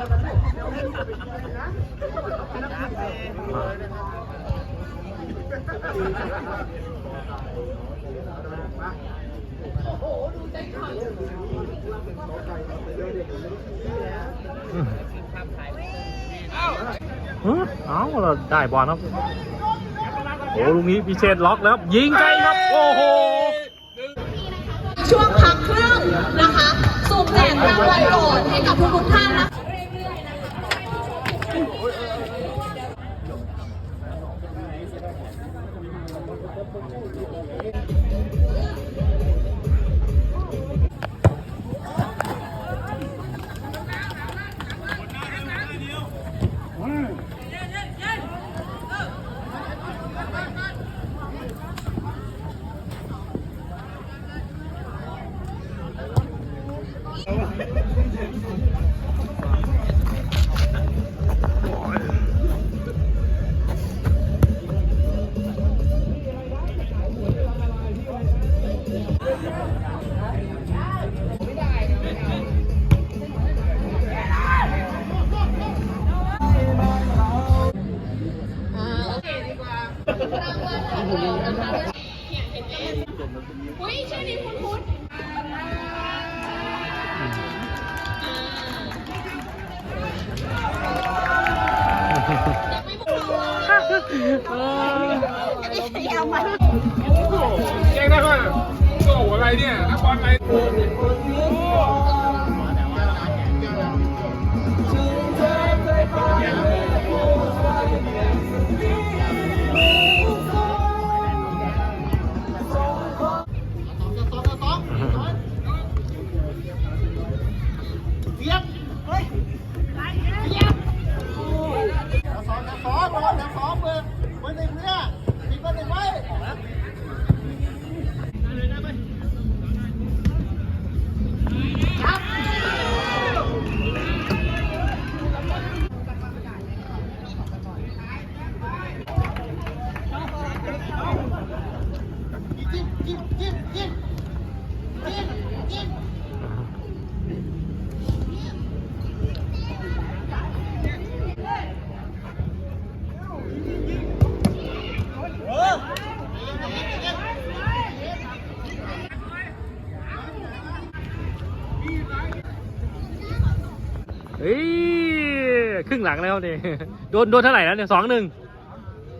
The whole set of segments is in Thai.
ฮึเอ้าเราได้บอลครับ โอ้ลูกนี้พิเชษล็อกแล้วครับยิงไกลครับ โอ้โห ช่วงพักครึ่งนะคะ สุ่มแจกรางวัลโหลดให้กับทุกๆท่านนะคะ อ่าโอเคดีกว่ารางวัลข อุ้ยชื่อนี้คุ้นๆอ่ายังไม่หมดอันนี้ใครเอามาแจ้งได้ว่าโอ้โหอะไรเนี่ยนักบอลอะไร ครึ่งหลังแล้วเนี่ยโดนโดนเท่าไหร่แล้วเนี่ยสองหนึ่ง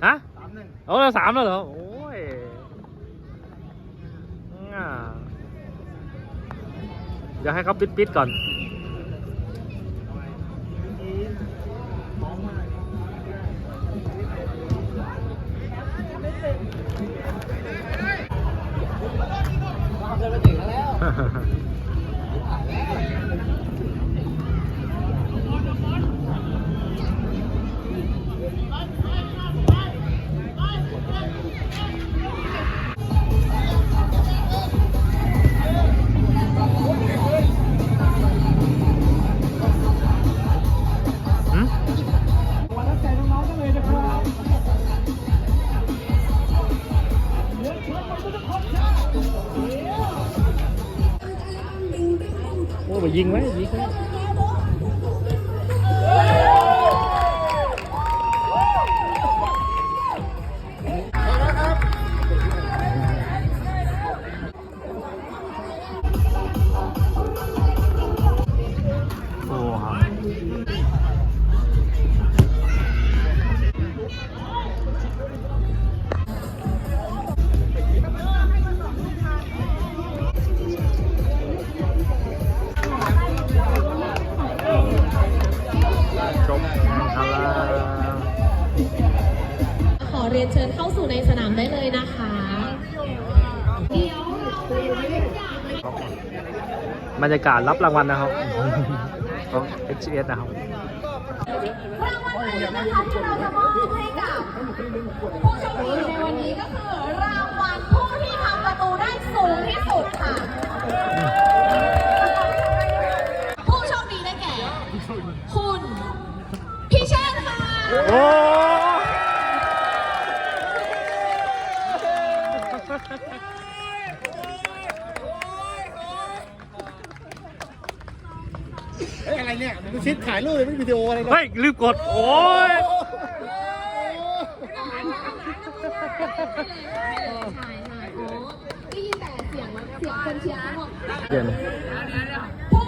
ฮะสามหนึ่งเอาแล้วสามแล้วเหรอโอ้ยอ่าเดี๋ยวให้เขาปิดปิดก่อน โอ้ สู่ในสนามได้เลยนะคะเดี๋ยวเราไปรับทุกอย่างเลยบรรยากาศรับรางวัลนะครับของ HGS นะครับรางวัลไหนนะคะที่เราจะมอบให้กับผู้โชคดีในวันนี้ก็คือรางวัลผู้ที่ทำประตูได้สูงที่สุดค่ะ ผู้โชคดีได้แก่ คุณพี่เชษฐ์ค่ะ โอ้ เอ้ยอะไรเนี่ยโม ดู ชิดถ่ายรูปเลยไม่วิดีโออะไรนะเฮ้ยลืมกด โอ้ยใช่ใช่โอ้ได้ยินแต่เสียงเสียงคนเชียร์ทั้งหมดเปลี่ยนผู้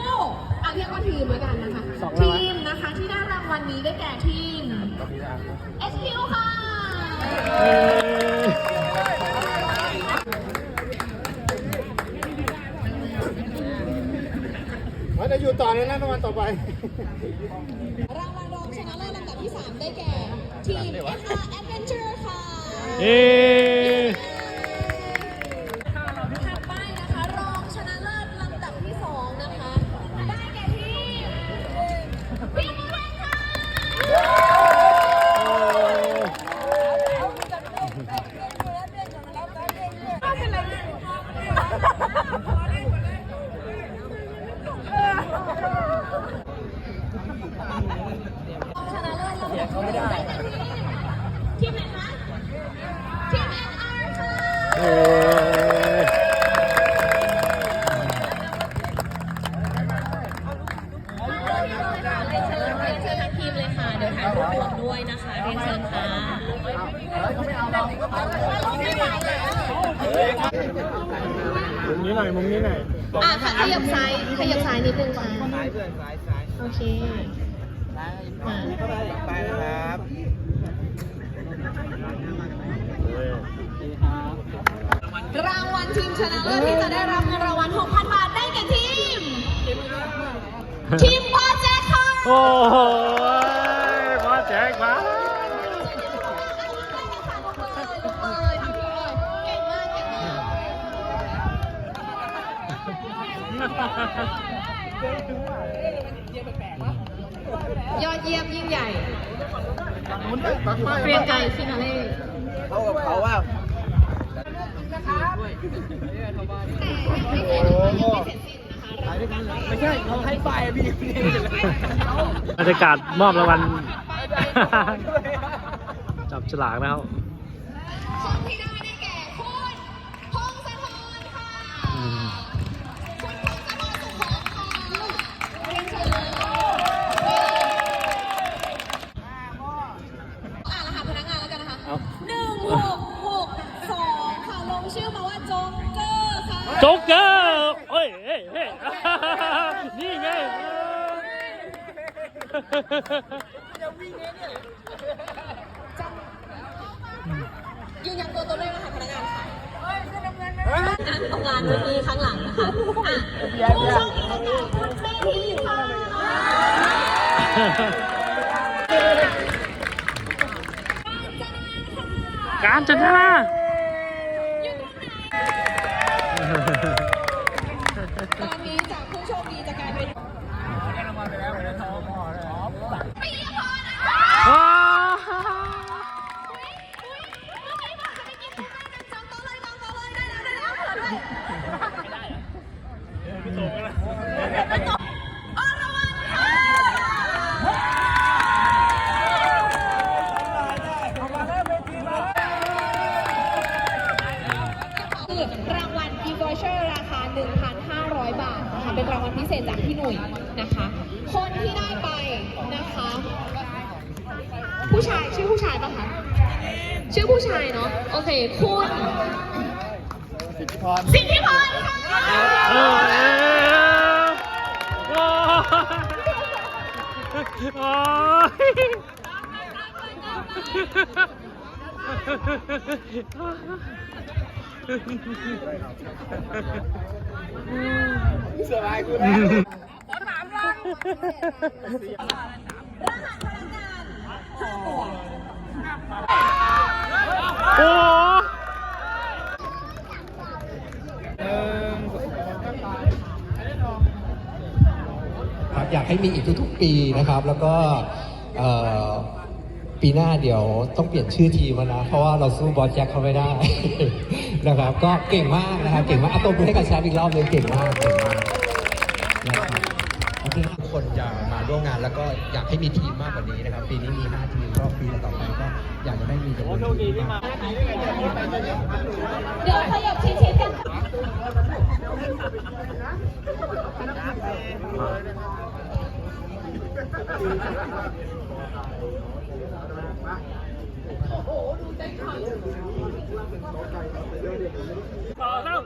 เอาเรียกว่าทีมแล้วกันนะคะ ทีมนะคะที่ได้รางวัลนี้ได้แก่ทีม SQ ค่ะ มันจะอยู่ต่อในนั้นวันต่อไป รางวัลรองชนะเลิศลำดับที่ 3 ได้แก่ ทีม SR Adventure ค่ะ เย้ มุมนี้หน่อยมุมนี้หน่อยอะค่ะขยับซ้ายขยับซ้ายนิดนึงค่ะซ้ายเพื่อนซ้ายซ้ายโอเคมาไปนะครับรางวัลทีมชนะเลิศที่จะได้รับเงินรางวัล 6,000 บาทได้แก่ทีม ทีมพอแจ็คค่ะ โอ้โหมาแจกมา ลงเลยทำเลยเก่งมากเก่งมาก ยอดเยี่ยมยิ่งใหญ่เรียนใจฟินาเล่เขากับเขาว่าไม่ใช่เขาให้ไฟอะพี่บรรยากาศมอบรางวัลจับฉลากนะครับคนที่ได้ได้แก่คุณพงศธรค่ะ โจ๊กเกอร์เฮ้ยเฮ้ยเฮ้ยนี่ไงยืนยันตัวตนด้วยนะคะพนักงานค่ะนั่งตรงลานเวทีข้างหลังนะคะผู้โชคดีได้แก่คุณเมธีค่ะการจนา ตอนนี้จากผู้โชคดีจะกลายเป็นปิยพรนะคะ ว้า อุ๊ยอุ๊ยเมื่อกี้บอกจะไปกินข้าวกันจองโต๊ะเลยจองโต๊ะเลยได้แล้วได้แล้วเผื่อด้วยอรวรรณค่ะ คือรางวัล e v o u c h e r ราคา 1,500 บาทนะคะเป็นรางวัลพิเศษจากพี่หนุ่ยนะคะ คนที่ได้ไปนะคะ ผู้ชายชื่อผู้ชายปะคะชื่อผู้ชายเนาะโอเค คุณสิทธิพรสิทธิพรค่ะ เออโอ้โอ้ยสบายกูแล้วรหัสพนังโอ้ครับอยากให้มีอีกทุกๆปีนะครับ แล้วก็ ปีหน้าเดี๋ยวต้องเปลี่ยนชื่อทีมแล้วนะ เพราะว่าเราสู้บอลแจ็คเขาไม่ได้ นะครับ ก็เก่งมากนะครับเก่งมากเอาตัวมือให้กับแชมป์อีกรอบเลยเก่งมากเก่งมากนะครับทุกคนจะมาร่วมงานแล้วก็อยากให้มีทีมมากกว่านี้นะครับ ปีนี้มี 5 ทีมรอบปีต่อไปก็อยากจะได้มีจำนวนทีมมากเดี๋ยวขยับชิดๆกัน โอ้โห ดูใจขาดต่อแล้ว